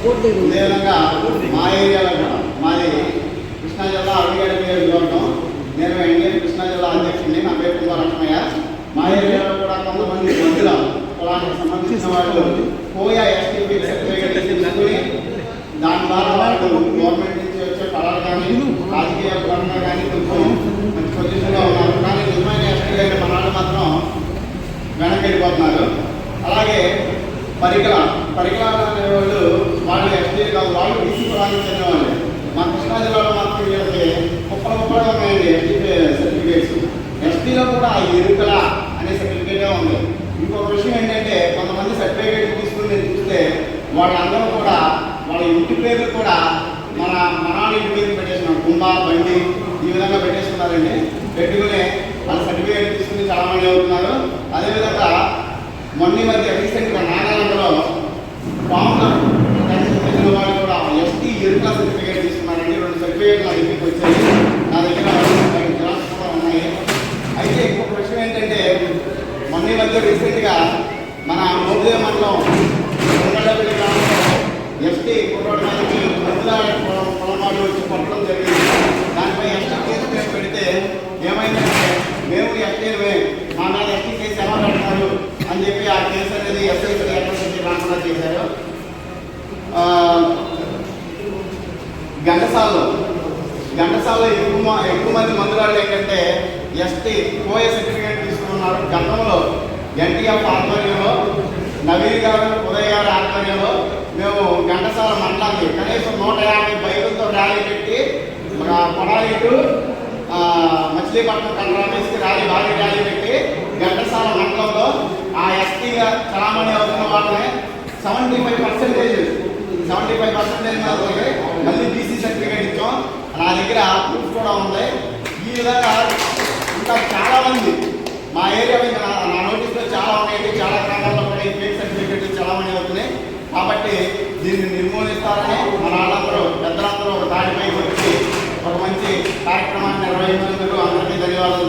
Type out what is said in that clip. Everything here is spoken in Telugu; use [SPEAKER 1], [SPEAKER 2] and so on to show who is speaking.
[SPEAKER 1] అదేవిధంగా మా ఏరియాలో కూడా మాది కృష్ణా జిల్లా అడిగాడి నియోజకవర్గం నేను ఎన్డీఏ కృష్ణా జిల్లా అధ్యక్షుడిని నా పేరు కుమార్ మా ఏరియాలో కూడా కొంతమంది మందుల అలాంటి సంబంధించిన వాళ్ళు పోయా ఎస్టీపీ సర్టిఫికేట్ తీసుకుని దాని ద్వారా వాళ్ళు గవర్నమెంట్ నుంచి వచ్చే ఫలాలు కానీ రాజకీయ పరంగా కానీ కొంచెం మంచి పొజిషన్లో ఉన్నారు. కానీ నిజమైన ఎస్టీ అయిన మన మాత్రం వెనక్కి వెళ్ళిపోతున్నారు. అలాగే పరికల పరికరాలు అనేవాళ్ళు వాళ్ళు వాళ్ళు ఎస్టీ కాదు వాళ్ళు బీసీ ప్రాంతం చెందిన వాళ్ళు మా కృష్ణా జిల్లాలో మాత్రం వీళ్ళకి ముప్పై ముప్పై ఉన్నాయండి ఎస్టీ సర్టిఫికేట్స్. ఎస్టీలో కూడా ఎరుకల అనే సర్టిఫికేటే ఉంది. ఇంకొక విషయం ఏంటంటే కొంతమంది సర్టిఫికేట్ తీసుకుని చూస్తే వాళ్ళందరూ కూడా వాళ్ళ ఇంటి పేర్లు కూడా మన మనాలి ఇంటి పేరు పెట్టేస్తున్నారు కుంభ బండి ఈ విధంగా పెట్టేస్తున్నారండి పెట్టుకుని వాళ్ళ సర్టిఫికేట్ తీసుకుని చాలా మంది అవుతున్నారు. అదేవిధంగా మొన్న మధ్య రీసెంట్గా నాగాలంలో పాముల పెట్టిన వాళ్ళు కూడా ఎస్టీ ఎరుక సర్టిఫికేట్ తీసుకున్నారండి రెండు సర్టిఫికేట్ నా దగ్గరికి వచ్చాయి నా దగ్గర ఐదు గ్రామ్స్ కూడా ఉన్నాయి. అయితే ఇంకో ప్రశ్న ఏంటంటే మొన్న మధ్య రీసెంట్గా మన మోదీ మండలం ఉండలపల్లి గ్రామంలో ఎస్టీ కుర్రోడ్ మీదకి మందుల పొలమాలు వచ్చి కొట్టడం జరిగింది. దానిపై ఎస్టీ కేసు మేము పెడితే ఏమైందంటే మేము ఎస్టీ మా మీద ఎస్టీ కేసు ఎలా పెడతారు అని చెప్పి ఆ కేసు అనేది ఎస్ఐ ఎక్కడ నుంచి రాకుండా చేశారు ఆ, ఘంటసాలలో. ఘంటసాలలో ఎక్కువ మ- ఎక్కువ మంది మందులాళ్ళు ఏంటంటే ఎస్టీ ఓఎస్ సర్టిఫికేట్ తీసుకున్నారు గతంలో. ఎన్టీఎఫ్ ఆధ్వర్యంలో నవీన్ గారు ఉదయ్ గారి ఆధ్వర్యంలో మేము ఘంటసాల మండలానికి కనీసం నూట యాభై బైకులతో ర్యాలీ పెట్టి పొడాలి టు మచిలీపట్నం కండ్రామేస్కి ర్యాలీ భారీ ర్యాలీ పెట్టి ఘంటసాల మండలంలో ఆ ఎస్టీగా చలామణి అవుతున్న వాళ్ళని seventy five percentage seventy five percentage మళ్ళీ కూడా ఉన్నాయి. ఈ విధంగా ఇంకా చాలామంది మా ఏరియా నా నోటీస్లో చాలా ఉన్నాయి. చాలా గ్రామాల్లో ఉన్నాయి ఈ సర్టిఫికెట్ చాలా మంది అవుతున్నాయి. కాబట్టి దీన్ని నిర్మూలిస్తారని మన వాళ్ళందరూ పెద్దలందరూ ఒక దానిపై వచ్చి ఒక మంచి కార్యక్రమాన్ని నిర్వహించినందుకు అందరికీ ధన్యవాదాలు